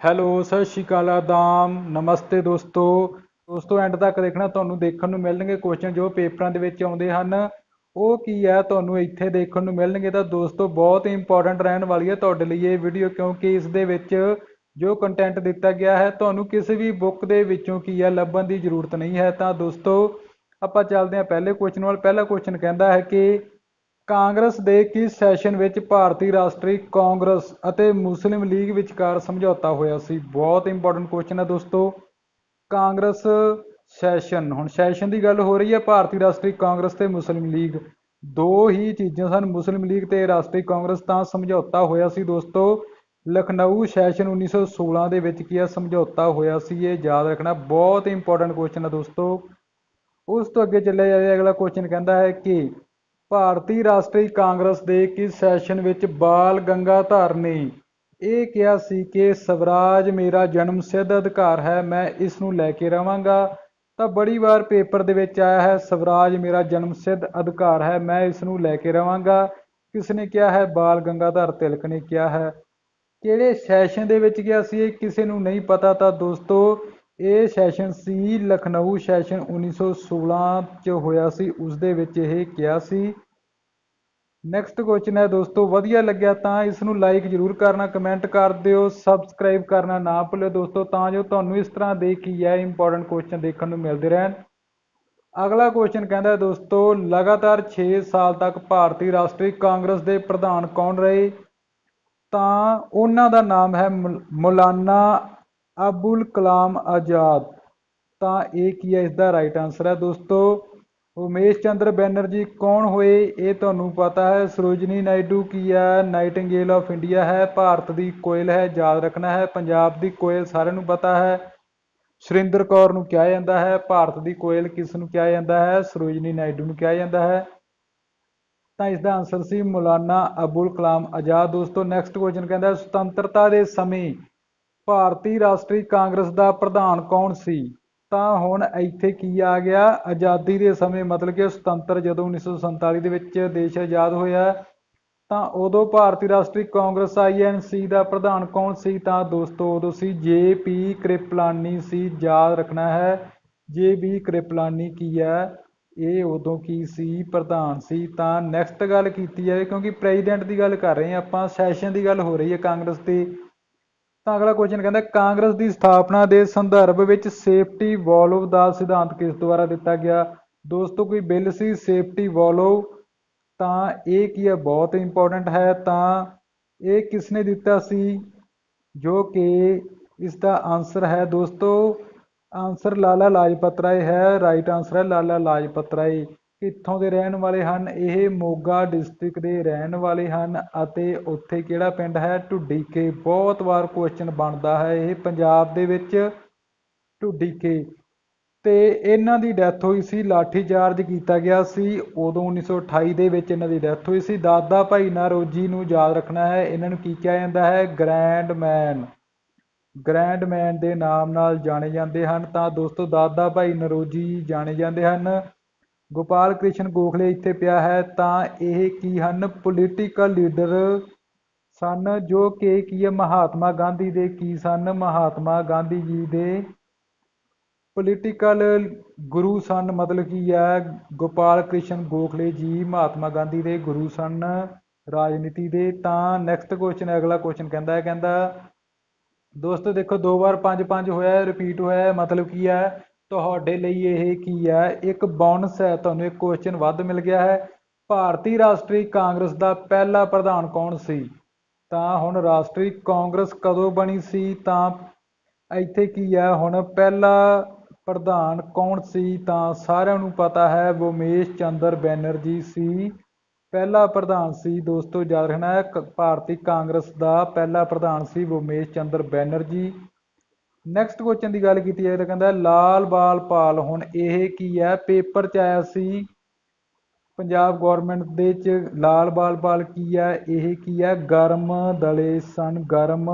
Hello, ਸਤਿ ਸ਼੍ਰੀ ਅਕਾਲ ਆਦਾਮ, ਨਮਸਤੇ ਦੋਸਤੋ। ਦੋਸਤੋ ਐਂਡ ਤੱਕ ਦੇਖਣਾ, ਤੁਹਾਨੂੰ ਦੇਖਣ ਨੂੰ ਮਿਲਣਗੇ ਕੁਐਸਚਨ ਜੋ ਪੇਪਰਾਂ ਦੇ ਵਿੱਚ ਆਉਂਦੇ ਹਨ। ਉਹ ਕੀ ਹੈ, ਤੁਹਾਨੂੰ ਇੱਥੇ ਦੇਖਣ ਨੂੰ ਮਿਲਣਗੇ ਤਾਂ ਦੋਸਤੋ, ਬਹੁਤ ਇੰਪੋਰਟੈਂਟ ਰਹਿਣ ਵਾਲੀ ਹੈ ਤੁਹਾਡੇ ਲਈ ਇਹ ਵੀਡੀਓ ਕਿਉਂਕਿ ਇਸ ਦੇ ਵਿੱਚ ਜੋ ਕੰਟੈਂਟ ਦਿੱਤਾ ਗਿਆ ਹੈ, ਤੁਹਾਨੂੰ ਕਿਸੇ ਵੀ ਬੁੱਕ ਦੇ ਵਿੱਚੋਂ ਕੀ ਹੈ, ਲੱਭਣ ਦੀ ਜ਼ਰੂਰਤ ਨਹੀਂ ਹੈ। ਤਾਂ ਦੋਸਤੋ, ਆਪਾਂ ਚੱਲਦੇ ਹਾਂ ਪਹਿਲੇ ਕੁਐਸਚਨ ਵੱਲ। ਪਹਿਲਾ ਕੁਐਸਚਨ ਕਹਿੰਦਾ ਹੈ ਕਿ ਕਾਂਗਰਸ ਦੇ ਕਿਸ ਸੈਸ਼ਨ ਵਿੱਚ ਭਾਰਤੀ ਰਾਸ਼ਟਰੀ ਕਾਂਗਰਸ ਅਤੇ ਮੁਸਲਿਮ ਲੀਗ ਵਿਚਕਾਰ ਸਮਝੌਤਾ ਹੋਇਆ ਸੀ? ਬਹੁਤ ਇੰਪੋਰਟੈਂਟ ਕੁਐਸਚਨ ਹੈ ਦੋਸਤੋ। ਕਾਂਗਰਸ ਸੈਸ਼ਨ, ਹੁਣ ਸੈਸ਼ਨ ਦੀ ਗੱਲ ਹੋ ਰਹੀ ਹੈ ਭਾਰਤੀ ਰਾਸ਼ਟਰੀ ਕਾਂਗਰਸ ਤੇ ਮੁਸਲਿਮ ਲੀਗ। ਦੋ ਹੀ ਚੀਜ਼ਾਂ ਸਨ, ਮੁਸਲਿਮ ਲੀਗ ਤੇ ਰਾਸ਼ਟਰੀ ਕਾਂਗਰਸ, ਤਾਂ ਸਮਝੌਤਾ ਹੋਇਆ ਸੀ ਦੋਸਤੋ, ਲਖਨਊ ਸੈਸ਼ਨ 1916 ਦੇ ਵਿੱਚ ਕੀ ਹੈ ਸਮਝੌਤਾ ਹੋਇਆ ਸੀ, ਇਹ ਯਾਦ ਰੱਖਣਾ ਬਹੁਤ ਇੰਪੋਰਟੈਂਟ ਕੁਐਸਚਨ ਹੈ ਦੋਸਤੋ। ਉਸ ਤੋਂ ਅੱਗੇ ਚੱਲਿਆ ਜਾਵੇ ਅਗਲਾ ਕੁਐਸਚਨ ਕਹਿੰਦਾ ਹੈ ਕਿ ਭਾਰਤੀ ਰਾਸ਼ਟਰੀ ਕਾਂਗਰਸ ਦੇ ਕਿਸ ਸੈਸ਼ਨ ਵਿੱਚ ਬਾਲ ਗੰਗਾਧਰ ਨੇ? ਇਹ ਕਿਹਾ ਸੀ ਕਿ ਸਵਰਾਜ ਮੇਰਾ ਜਨਮ ਸਿੱਧ ਅਧਿਕਾਰ ਹੈ, ਮੈਂ ਇਸ ਨੂੰ ਲੈ ਕੇ ਰਵਾਂਗਾ। ਤਾਂ ਬੜੀ ਵਾਰ ਪੇਪਰ ਦੇ ਵਿੱਚ ਆਇਆ ਹੈ, ਸਵਰਾਜ ਮੇਰਾ ਜਨਮ ਸਿੱਧ ਅਧਿਕਾਰ ਹੈ, ਮੈਂ ਇਸ ਨੂੰ ਲੈ ਕੇ ਰਵਾਂਗਾ। ਕਿਸ ਨੇ ਕਿਹਾ ਹੈ? ਬਾਲ ਗੰਗਾਧਰ ਤਿਲਕ ਨੇ ਕਿਹਾ ਹੈ। ਕਿਹੜੇ ਸੈਸ਼ਨ ਦੇ ਵਿੱਚ ਗਿਆ ਸੀ ਇਹ? ਕਿਸੇ ਨੂੰ ਨਹੀਂ ਪਤਾ ਤਾਂ ਦੋਸਤੋ ਇਹ ਸੈਸ਼ਨ ਸੀ, ਲਖਨਊ ਸੈਸ਼ਨ 1916 ਚ ਹੋਇਆ ਸੀ, ਉਸ ਦੇ ਵਿੱਚ ਇਹ ਕਿਹਾ ਸੀ ਨੈਕਸਟ ਕੁਐਸਚਨ ਹੈ ਦੋਸਤੋ, ਵਧੀਆ ਲੱਗਿਆ ਤਾਂ ਇਸ ਨੂੰ ਲਾਈਕ ਜ਼ਰੂਰ ਕਰਨਾ ਕਮੈਂਟ ਕਰ ਦਿਓ ਸਬਸਕ੍ਰਾਈਬ ਕਰਨਾ ਨਾ ਭੁੱਲਿਓ ਦੋਸਤੋ, ਤਾਂ ਜੋ ਤੁਹਾਨੂੰ ਇਸ ਤਰ੍ਹਾਂ ਦੇ ਕੀ ਹੈ ਇੰਪੋਰਟੈਂਟ ਕੁਐਸਚਨ ਦੇਖਣ ਨੂੰ ਮਿਲਦੇ ਰਹਿਣ। ਅਗਲਾ ਕੁਐਸਚਨ ਕਹਿੰਦਾ ਦੋਸਤੋ, ਲਗਾਤਾਰ 6 ਸਾਲ ਤੱਕ ਭਾਰਤੀ ਰਾਸ਼ਟਰੀ ਕਾਂਗਰਸ ਦੇ ਪ੍ਰਧਾਨ ਕੌਣ ਰਹੇ? ਤਾਂ ਉਹਨਾਂ ਦਾ ਨਾਮ ਹੈ ਮੌਲਾਨਾ ਅਬੁਲ ਕਲਾਮ ਆਜ਼ਾਦ। ਤਾਂ ਇਹ ਕੀ ਹੈ? ਇਸ ਦਾ ਰਾਈਟ ਆਨਸਰ ਹੈ ਦੋਸਤੋ, ਉਮੇਸ਼ ਚੰਦਰ ਬੈਨਰਜੀ ਕੌਣ ਹੋਏ? ਇਹ ਤੁਹਾਨੂੰ ਪਤਾ ਹੈ, ਸਰੋਜਨੀ ਨਾਇਡੂ ਕੀ ਹੈ? ਨਾਈਟਿੰਗੇਲ ਆਫ ਇੰਡੀਆ ਹੈ, ਭਾਰਤ ਦੀ ਕੋਇਲ ਹੈ, ਯਾਦ ਰੱਖਣਾ ਹੈ, ਪੰਜਾਬ ਦੀ ਕੋਇਲ ਸਾਰਿਆਂ ਨੂੰ ਪਤਾ ਹੈ। ਸੁਰਿੰਦਰ ਕੌਰ ਨੂੰ ਕਿਹਾ ਜਾਂਦਾ ਹੈ, ਭਾਰਤ ਦੀ ਕੋਇਲ ਕਿਸ ਨੂੰ ਕਿਹਾ ਜਾਂਦਾ ਹੈ? ਸਰੋਜਨੀ ਨਾਇਡੂ ਨੂੰ ਕਿਹਾ ਜਾਂਦਾ ਹੈ। ਤਾਂ ਇਸ ਦਾ ਆਨਸਰ ਸੀ ਮੌਲਾਨਾ ਅਬੁਲ ਕਲਾਮ ਆਜ਼ਾਦ। ਦੋਸਤੋ ਨੈਕਸਟ ਕੁਐਸਚਨ ਕਹਿੰਦਾ ਸੁਤੰਤਰਤਾ ਦੇ ਸਮੇਂ ਭਾਰਤੀ ਰਾਸ਼ਟਰੀ ਕਾਂਗਰਸ ਦਾ ਪ੍ਰਧਾਨ ਕੌਣ ਸੀ? ਤਾਂ ਹੁਣ ਇੱਥੇ ਕੀ ਆ ਗਿਆ? ਆਜ਼ਾਦੀ ਦੇ ਸਮੇਂ ਮਤਲਬ ਕਿ ਸੁਤੰਤਰ ਜਦੋਂ 1947 ਦੇ ਵਿੱਚ ਦੇਸ਼ ਆਜ਼ਾਦ ਹੋਇਆ, ਤਾਂ ਉਦੋਂ ਭਾਰਤੀ ਰਾਸ਼ਟਰੀ ਕਾਂਗਰਸ ਆਈਐਨਸੀ ਦਾ ਪ੍ਰਧਾਨ ਕੌਣ ਸੀ? ਤਾਂ ਦੋਸਤੋ ਉਦੋਂ ਸੀ ਜੇ ਪੀ ਕ੍ਰਿਪਲਾਨੀ ਸੀ, ਯਾਦ ਰੱਖਣਾ ਹੈ। ਜੇ ਬੀ ਕ੍ਰਿਪਲਾਨੀ ਕੀ ਹੈ? ਇਹ ਉਦੋਂ ਕੀ ਸੀ? ਪ੍ਰਧਾਨ ਸੀ। ਤਾਂ ਨੈਕਸਟ ਗੱਲ ਕੀਤੀ ਜਾਵੇ ਕਿਉਂਕਿ ਪ੍ਰੈਜ਼ੀਡੈਂਟ ਦੀ ਗੱਲ ਕਰ ਰਹੇ ਹਾਂ ਆਪਾਂ ਸੈਸ਼ਨ ਦੀ ਗੱਲ ਹੋ ਰਹੀ ਹੈ ਕਾਂਗਰਸ ਤੇ। ਤਾਂ ਅਗਲਾ ਕੁਐਸਚਨ ਕਹਿੰਦਾ, ਕਾਂਗਰਸ ਦੀ ਸਥਾਪਨਾ ਦੇ ਸੰਦਰਭ ਵਿੱਚ ਸੇਫਟੀ ਵਾਲਵ ਦਾ ਸਿਧਾਂਤ ਕਿਸ ਦੁਆਰਾ ਦਿੱਤਾ ਗਿਆ? ਦੋਸਤੋ, ਕੋਈ ਬਿੱਲ ਸੀ ਸੇਫਟੀ ਵਾਲਵ? ਤਾਂ ਇਹ ਕੀ ਹੈ? ਬਹੁਤ ਇੰਪੋਰਟੈਂਟ ਹੈ। ਤਾਂ ਇਹ ਕਿਸਨੇ ਦਿੱਤਾ ਸੀ? ਜੋ ਕਿ ਇਸ ਦਾ ਆਨਸਰ ਹੈ ਦੋਸਤੋ ਆਨਸਰ ਲਾਲਾ ਲਾਜਪਤ ਰਾਏ ਹੈ। ਰਾਈਟ ਆਨਸਰ ਹੈ ਲਾਲਾ ਲਾਜਪਤ ਰਾਏ। ਕਿੱਥੋਂ ਦੇ ਰਹਿਣ ਵਾਲੇ ਹਨ, ਇਹ ਮੋਗਾ ਡਿਸਟ੍ਰਿਕਟ ਦੇ ਰਹਿਣ ਵਾਲੇ ਹਨ ਅਤੇ ਉੱਥੇ ਕਿਹੜਾ ਪਿੰਡ ਹੈ? ਢੁੱਡੀਕੇ। ਬਹੁਤ ਵਾਰ ਕੁਐਸਚਨ ਬਣਦਾ ਹੈ, ਇਹ ਪੰਜਾਬ ਦੇ ਵਿੱਚ ਢੁੱਡੀਕੇ। ਤੇ ਇਹਨਾਂ ਦੀ ਡੈਥ ਹੋਈ ਸੀ, ਲਾਠੀ ਚਾਰਜ ਕੀਤਾ ਗਿਆ ਸੀ, ਉਦੋਂ 1928 ਦੇ ਵਿੱਚ ਇਹਨਾਂ ਦੀ ਡੈਥ ਹੋਈ ਸੀ। ਦਾਦਾ ਭਾਈ ਨਾਰੋਜੀ ਨੂੰ ਯਾਦ ਰੱਖਣਾ ਹੈ, ਇਹਨਾਂ ਨੂੰ ਕੀ ਕਿਹਾ ਜਾਂਦਾ ਹੈ? ਗ੍ਰੈਂਡ ਮੈਨ ਗ੍ਰੈਂਡ ਮੈਨ ਦੇ ਨਾਮ ਨਾਲ ਜਾਣੇ ਜਾਂਦੇ ਹਨ। ਤਾਂ ਦੋਸਤੋ, ਦਾਦਾ ਭਾਈ ਨਰੋਜੀ ਜਾਣੇ ਜਾਂਦੇ ਹਨ। ਗੋਪਾਲ ਕ੍ਰਿਸ਼ਨ ਗੋਖਲੇ ਇੱਥੇ ਪਿਆ ਹੈ, ਤਾਂ ਇਹ ਕੀ ਹਨ? ਪੋਲੀਟੀਕਲ ਲੀਡਰ ਸਨ, ਜੋ ਕਿ ਕੀ ਹੈ? ਮਹਾਤਮਾ ਗਾਂਧੀ ਦੇ ਕੀ ਸਨ? ਮਹਾਤਮਾ ਗਾਂਧੀ ਜੀ ਦੇ ਪੋਲੀਟੀਕਲ ਗੁਰੂ ਸਨ, ਮਤਲਬ ਕੀ ਹੈ? ਗੋਪਾਲ ਕ੍ਰਿਸ਼ਨ ਗੋਖਲੇ ਜੀ ਮਹਾਤਮਾ ਗਾਂਧੀ ਦੇ ਗੁਰੂ ਸਨ ਰਾਜਨੀਤੀ ਦੇ। ਤਾਂ ਨੈਕਸਟ ਕੁਐਸਚਨ ਅਗਲਾ ਕੁਐਸਚਨ ਕਹਿੰਦਾ ਹੈ, ਕਹਿੰਦਾ, ਦੋਸਤੋ ਦੇਖੋ, ਦੋ ਵਾਰ ਪੰਜ ਪੰਜ ਹੋਇਆ ਹੈ ਰਿਪੀਟ ਹੋਇਆ ਹੈ ਮਤਲਬ ਕੀ ਹੈ? ਤੁਹਾਡੇ ਲਈ ਇਹ ਕੀ ਹੈ? ਇੱਕ ਬੋਨਸ ਹੈ, ਤੁਹਾਨੂੰ ਇੱਕ ਕੁਐਸਚਨ ਵੱਧ ਮਿਲ ਗਿਆ ਹੈ। ਭਾਰਤੀ ਰਾਸ਼ਟਰੀ ਕਾਂਗਰਸ ਦਾ ਪਹਿਲਾ ਪ੍ਰਧਾਨ ਕੌਣ ਸੀ? ਤਾਂ ਹੁਣ ਰਾਸ਼ਟਰੀ ਕਾਂਗਰਸ ਕਦੋਂ ਬਣੀ ਸੀ? ਤਾਂ ਇੱਥੇ ਕੀ ਹੈ? ਹੁਣ ਪਹਿਲਾ ਪ੍ਰਧਾਨ ਕੌਣ ਸੀ? ਤਾਂ ਸਾਰਿਆਂ ਨੂੰ ਪਤਾ ਹੈ, ਵੋਮੇਸ਼ ਚੰਦਰ ਬੈਨਰਜੀ ਸੀ। ਪਹਿਲਾ ਪ੍ਰਧਾਨ ਸੀ, ਦੋਸਤੋ, ਯਾਦ ਰੱਖਣਾ ਹੈ ਭਾਰਤੀ ਕਾਂਗਰਸ ਦਾ ਪਹਿਲਾ ਪ੍ਰਧਾਨ ਸੀ ਉਮੇਸ਼ ਚੰਦਰ ਬੈਨਰਜੀ। ਨੈਕਸਟ ਕੁਐਸਚਨ ਦੀ ਗੱਲ ਕੀਤੀ ਜਾਏ ਤਾਂ ਕਹਿੰਦਾ ਲਾਲ ਬਾਲ ਪਾਲ, ਹੁਣ ਇਹ ਕੀ ਹੈ? ਪੇਪਰ 'ਚ ਆਇਆ ਸੀ, ਪੰਜਾਬ ਗਵਰਨਮੈਂਟ ਦੇ ਚ ਲਾਲ ਬਾਲ ਪਾਲ ਕੀ ਹੈ? ਇਹ ਕੀ ਹੈ? ਗਰਮ ਦਲੇ ਸਨ, ਗਰਮ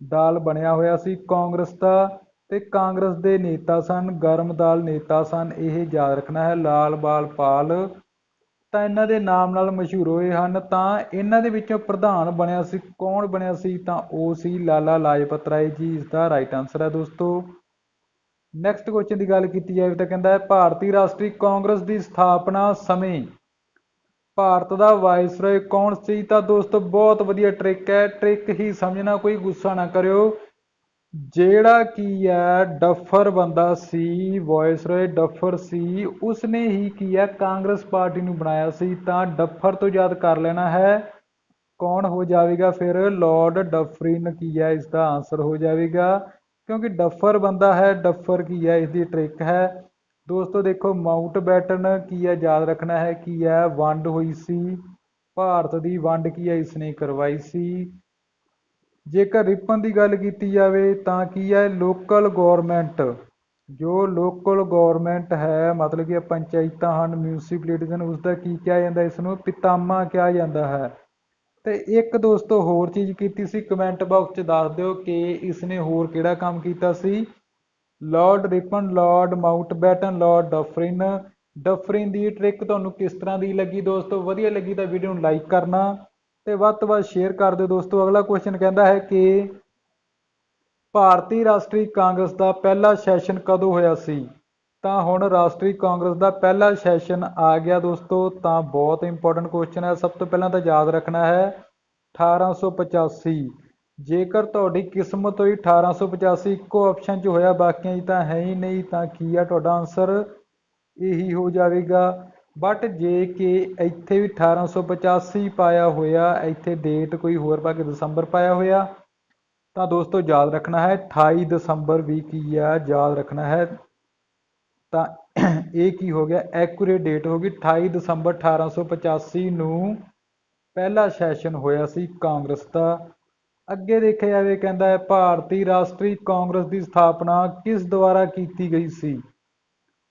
ਦਾਲ ਬਣਿਆ ਹੋਇਆ ਸੀ ਕਾਂਗਰਸ ਦਾ ਤੇ ਕਾਂਗਰਸ ਦੇ ਨੇਤਾ ਸਨ, ਗਰਮ ਦਲ ਨੇਤਾ ਸਨ, ਇਹ ਯਾਦ ਰੱਖਣਾ ਹੈ, ਲਾਲ ਬਾਲ ਪਾਲ ਤਾਂ ਇਹਨਾਂ ਦੇ ਨਾਮ ਨਾਲ ਮਸ਼ਹੂਰ ਹੋਏ ਹਨ। ਤਾਂ ਇਹਨਾਂ ਦੇ ਵਿੱਚੋਂ ਪ੍ਰਧਾਨ ਬਣਿਆ ਸੀ। ਕੌਣ ਬਣਿਆ ਸੀ? ਤਾਂ ਉਹ ਸੀ ਲਾਲਾ ਲਾਜਪਤ ਰਾਏ ਜੀ, ਇਸ ਦਾ ਰਾਈਟ ਆਨਸਰ ਹੈ ਦੋਸਤੋ। ਨੈਕਸਟ ਕੁਐਸਚਨ ਦੀ ਗੱਲ ਕੀਤੀ ਜਾਵੇ ਤਾਂ ਕਹਿੰਦਾ ਹੈ, ਭਾਰਤੀ ਰਾਸ਼ਟਰੀ ਕਾਂਗਰਸ ਦੀ ਸਥਾਪਨਾ ਸਮੇਂ ਭਾਰਤ ਦਾ ਵਾਇਸਰਾਏ ਕੌਣ ਸੀ? ਤਾਂ ਦੋਸਤੋ, ਬਹੁਤ ਵਧੀਆ ਟ੍ਰਿਕ ਹੈ। ਟ੍ਰਿਕ ਹੀ ਸਮਝਣਾ, ਕੋਈ ਗੁੱਸਾ ਨਾ ਕਰਿਓ। ਜਿਹੜਾ ਕੀ ਹੈ, ਡਫਰ ਬੰਦਾ ਸੀ ਵਾਇਸਰਾਏ ਡਫਰ ਸੀ, ਉਸਨੇ ਹੀ ਕੀ ਹੈ, ਕਾਂਗਰਸ ਪਾਰਟੀ ਨੂੰ ਬਣਾਇਆ ਸੀ, ਤਾਂ ਡਫਰ ਤੋਂ ਯਾਦ ਕਰ ਲੈਣਾ ਹੈ। ਕੌਣ ਹੋ ਜਾਵੇਗਾ ਫਿਰ? ਲਾਰਡ ਡਫਰਿਨ ਕੀ ਹੈ ਇਸ ਦਾ ਆਨਸਰ ਹੋ ਜਾਵੇਗਾ। ਕਿਉਂਕਿ ਡਫਰ ਬੰਦਾ ਹੈ, ਡਫਰ ਕੀ ਹੈ ਇਸ ਦੀ ਟ੍ਰਿਕ ਹੈ। ਦੋਸਤੋ, ਦੇਖੋ ਮਾਊਂਟ ਬੈਟਨ ਕੀ ਹੈ, ਯਾਦ ਰੱਖਣਾ ਹੈ, ਕੀ ਹੈ, ਵੰਡ ਹੋਈ ਸੀ। ਭਾਰਤ ਦੀ ਵੰਡ ਕੀ ਹੈ, ਇਸਨੇ ਕਰਵਾਈ ਸੀ। ਜੇਕਰ ਰਿਪਨ ਦੀ ਗੱਲ ਕੀਤੀ ਜਾਵੇ ਤਾਂ ਕੀ ਹੈ ਲੋਕਲ ਗੌਰਮੈਂਟ ਜੋ ਲੋਕਲ ਗੌਰਮੈਂਟ ਹੈ, ਮਤਲਬ ਕਿ ਪੰਚਾਇਤਾਂ ਹਨ ਮਿਊਨਿਸਪੈਲਿਟੀਆਂ ਹਨ ਉਸ ਦਾ ਕੀ ਕਿਹਾ ਜਾਂਦਾ ਇਸ ਨੂੰ ਪਿਤਾਮਾ ਕਿਹਾ ਜਾਂਦਾ ਹੈ। ਤੇ ਇੱਕ ਦੋਸਤੋ ਹੋਰ ਚੀਜ਼ ਕੀਤੀ ਸੀ ਕਮੈਂਟ ਬਾਕਸ 'ਚ ਦੱਸ ਦਿਓ ਕਿ ਇਸਨੇ ਹੋਰ ਕਿਹੜਾ ਕੰਮ ਕੀਤਾ ਸੀ? Lord Ripon Lord Mountbatten Lord Dufferin Dufferin ਦੀ ਟ੍ਰਿਕ ਤੁਹਾਨੂੰ ਕਿਸ ਤਰ੍ਹਾਂ ਦੀ ਲੱਗੀ ਦੋਸਤੋ? ਵਧੀਆ ਲੱਗੀ ਤਾਂ ਵੀਡੀਓ ਨੂੰ ਲਾਈਕ ਕਰਨਾ। ਤੇ ਵੱਧ ਤੋਂ ਵੱਧ ਸ਼ੇਅਰ ਕਰ ਦਿਓ ਦੋਸਤੋ। ਅਗਲਾ ਕੁਐਸਚਨ ਕਹਿੰਦਾ ਹੈ ਕਿ ਭਾਰਤੀ ਰਾਸ਼ਟਰੀ ਕਾਂਗਰਸ ਦਾ ਪਹਿਲਾ ਸੈਸ਼ਨ ਕਦੋਂ ਹੋਇਆ ਸੀ? ਤਾਂ ਹੁਣ ਰਾਸ਼ਟਰੀ ਕਾਂਗਰਸ ਦਾ ਪਹਿਲਾ ਸੈਸ਼ਨ ਆ ਗਿਆ ਦੋਸਤੋ, ਤਾਂ ਬਹੁਤ ਇੰਪੋਰਟੈਂਟ ਕੁਐਸਚਨ ਹੈ। ਸਭ ਤੋਂ ਪਹਿਲਾਂ ਤਾਂ ਯਾਦ ਰੱਖਣਾ ਹੈ 1885 ਜੇਕਰ ਤੁਹਾਡੀ ਕਿਸਮਤ ਹੋਈ 1885 ਇੱਕੋ ਆਪਸ਼ਨ 'ਚ ਹੋਇਆ, ਬਾਕੀਆਂ 'ਚ ਤਾਂ ਹੈ ਹੀ ਨਹੀਂ, ਤਾਂ ਕੀ ਆ ਤੁਹਾਡਾ ਆਨਸਰ ਇਹੀ ਹੋ ਜਾਵੇਗਾ। ਬਟ ਜੇ ਕਿ ਇੱਥੇ ਵੀ 1885 ਪਾਇਆ ਹੋਇਆ, ਇੱਥੇ ਡੇਟ ਕੋਈ ਹੋਰ ਪਾ ਕੇ ਦਸੰਬਰ ਪਾਇਆ ਹੋਇਆ, ਤਾਂ ਦੋਸਤੋ ਯਾਦ ਰੱਖਣਾ ਹੈ 28 ਦਸੰਬਰ ਵੀ ਕੀ ਆ, ਯਾਦ ਰੱਖਣਾ ਹੈ। ਤਾਂ ਇਹ ਕੀ ਹੋ ਗਿਆ ਐਕੂਰੇਟ ਡੇਟ ਹੋ ਗਈ 28 ਦਸੰਬਰ 1885 ਨੂੰ ਪਹਿਲਾ ਸੈਸ਼ਨ ਹੋਇਆ ਸੀ ਕਾਂਗਰਸ ਦਾ। ਅੱਗੇ ਦੇਖਿਆ ਜਾਵੇ ਕਹਿੰਦਾ ਹੈ, ਭਾਰਤੀ ਰਾਸ਼ਟਰੀ ਕਾਂਗਰਸ ਦੀ ਸਥਾਪਨਾ ਕਿਸ ਦੁਆਰਾ ਕੀਤੀ ਗਈ ਸੀ?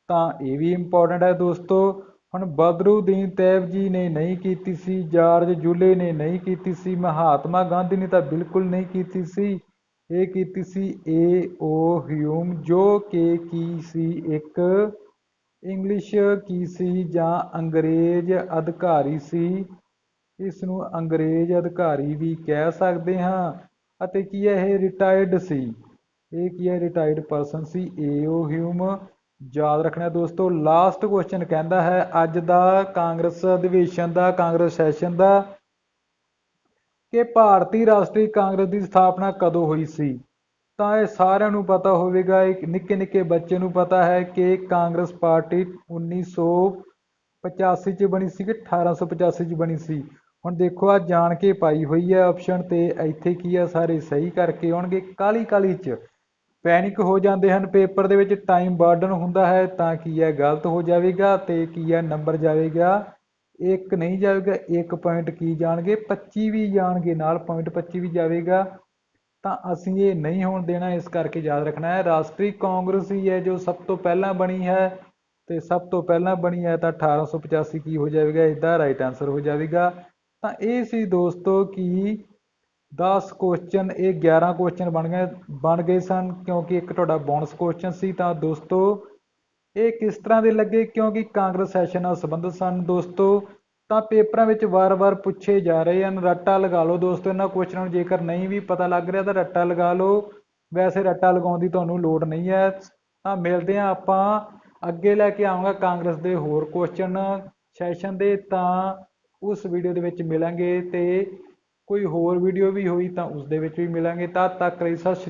ਤਾਂ ਇਹ ਵੀ ਇੰਪੋਰਟੈਂਟ ਹੈ ਦੋਸਤੋ। ਹੁਣ ਬਦਰੂਦੀਨ ਤੈਬ ਜੀ ਨੇ ਨਹੀਂ ਕੀਤੀ ਸੀ, ਜਾਰਜ ਜੁਲੇ ਨੇ ਨਹੀਂ ਕੀਤੀ ਸੀ, ਮਹਾਤਮਾ ਗਾਂਧੀ ਨੇ ਤਾਂ ਬਿਲਕੁਲ ਨਹੀਂ ਕੀਤੀ ਸੀ। ਇਹ ਕੀਤੀ ਸੀ ਏ ਓ ਹਿਊਮ ਜੋ ਕਿ ਕੀ ਸੀ? ਇੱਕ ਇੰਗਲਿਸ਼ ਕੀ ਸੀ ਜਾਂ ਅੰਗਰੇਜ਼ ਅਧਿਕਾਰੀ ਸੀ? ਇਸ ਨੂੰ ਅੰਗਰੇਜ਼ ਅਧਿਕਾਰੀ ਵੀ ਕਹਿ ਸਕਦੇ ਹਾਂ। ਅਤੇ ਕੀ ਹੈ ਇਹ ਰਿਟਾਇਰਡ ਸੀ? ਇਹ ਕੀ ਹੈ? ਰਿਟਾਇਰਡ ਪਰਸਨ ਸੀ ਏਓ ਹਿਊਮ ਯਾਦ ਰੱਖਣਾ ਦੋਸਤੋ ਲਾਸਟ ਕੁਐਸਚਨ ਕਹਿੰਦਾ ਹੈ, ਅੱਜ ਦਾ ਕਾਂਗਰਸ ਅਧਿਵੇਸ਼ਨ ਦਾ, ਕਾਂਗਰਸ ਸੈਸ਼ਨ ਦਾ ਕਿ ਭਾਰਤੀ ਰਾਸ਼ਟਰੀ ਕਾਂਗਰਸ ਦੀ ਸਥਾਪਨਾ ਕਦੋਂ ਹੋਈ ਸੀ? ਤਾਂ ਇਹ ਸਾਰਿਆਂ ਨੂੰ ਪਤਾ ਹੋਵੇਗਾ ਇੱਕ ਨਿੱਕੇ ਨਿੱਕੇ ਬੱਚੇ ਨੂੰ ਪਤਾ ਹੈ ਕਿ ਕਾਂਗਰਸ ਪਾਰਟੀ 1985 ਚ ਬਣੀ ਸੀ ਕਿ 1885 ਚ ਬਣੀ ਸੀ। ਹੁਣ ਦੇਖੋ ਆ ਜਾਣ ਕੇ ਪਾਈ ਹੋਈ ਹੈ ਆਪਸ਼ਨ ਤੇ ਇੱਥੇ ਕੀ ਆ, ਸਾਰੇ ਸਹੀ ਕਰਕੇ ਆਉਣਗੇ ਕਾਲੀ ਕਾਲੀ ਚ। ਪੈਨਿਕ ਹੋ ਜਾਂਦੇ ਹਨ। ਪੇਪਰ ਦੇ ਵਿੱਚ ਟਾਈਮ ਬਰਡਨ ਹੁੰਦਾ ਹੈ ਤਾਂ ਕੀ ਹੈ ਗਲਤ ਹੋ ਜਾਵੇਗਾ ਤੇ ਕੀ ਹੈ ਨੰਬਰ ਜਾਵੇਗਾ? ਇੱਕ ਨਹੀਂ ਜਾਵੇਗਾ, ਇੱਕ ਪੁਆਇੰਟ ਕੀ ਜਾਣਗੇ? 25 ਵੀ ਜਾਣਗੇ, ਨਾਲ ਪੁਆਇੰਟ 25 ਵੀ ਜਾਵੇਗਾ। ਤਾਂ ਅਸੀਂ ਇਹ ਨਹੀਂ ਹੋਣ ਦੇਣਾ, ਇਸ ਕਰਕੇ ਯਾਦ ਰੱਖਣਾ ਹੈ। ਰਾਸ਼ਟਰੀ ਕਾਂਗਰਸ ਹੀ ਹੈ ਜੋ ਸਭ ਤੋਂ ਪਹਿਲਾਂ ਬਣੀ ਹੈ ਤੇ ਸਭ ਤੋਂ ਪਹਿਲਾਂ ਬਣੀ ਹੈ ਤਾਂ 1885 ਕੀ ਹੋ ਜਾਵੇਗਾ? ਇਹਦਾ ਰਾਈਟ ਆਨਸਰ ਹੋ ਜਾਵੇਗਾ। ਤਾਂ ਇਹ ਸੀ ਦੋਸਤੋ ਕਿ 10 ਕੁਐਸਚਨ ਇਹ 11 ਕੁਐਸਚਨ ਬਣ ਗਏ ਬਣ ਗਏ ਸਨ ਕਿਉਂਕਿ ਇੱਕ ਤੁਹਾਡਾ ਬੋਨਸ ਕੁਐਸਚਨ ਸੀ ਤਾਂ ਦੋਸਤੋ ਇਹ ਕਿਸ ਤਰ੍ਹਾਂ ਦੇ ਲੱਗੇ ਕਿਉਂਕਿ ਕਾਂਗਰਸ ਸੈਸ਼ਨ ਨਾਲ ਸੰਬੰਧਿਤ ਸਨ ਦੋਸਤੋ, ਤਾਂ ਪੇਪਰਾਂ ਵਿੱਚ ਵਾਰ-ਵਾਰ ਪੁੱਛੇ ਜਾ ਰਹੇ ਹਨ, ਰੱਟਾ ਲਗਾ ਲਓ ਦੋਸਤੋ, ਇਹਨਾਂ ਕੁਐਸਚਨਾਂ ਨੂੰ ਜੇਕਰ ਨਹੀਂ ਵੀ ਪਤਾ ਲੱਗ ਰਿਹਾ ਤਾਂ ਰੱਟਾ ਲਗਾ ਲਓ, ਵੈਸੇ ਰੱਟਾ ਲਗਾਉਣ ਦੀ ਤੁਹਾਨੂੰ ਲੋੜ ਨਹੀਂ ਹੈ, ਤਾਂ ਮਿਲਦੇ ਹਾਂ ਆਪਾਂ, ਅੱਗੇ ਲੈ ਕੇ ਆਵਾਂਗਾ ਕਾਂਗਰਸ ਦੇ ਹੋਰ ਕੁਐਸਚਨ ਸੈਸ਼ਨ ਦੇ, ਤਾਂ ਉਸ ਵੀਡੀਓ ਦੇ ਵਿੱਚ ਮਿਲਾਂਗੇ ਤੇ ਕੋਈ ਹੋਰ ਵੀਡੀਓ ਵੀ ਹੋਈ ਤਾਂ ਉਸ ਦੇ ਵਿੱਚ ਵੀ ਮਿਲਾਂਗੇ। ਤਦ ਤੱਕ ਲਈ ਸਤਿ ਸ਼੍ਰੀ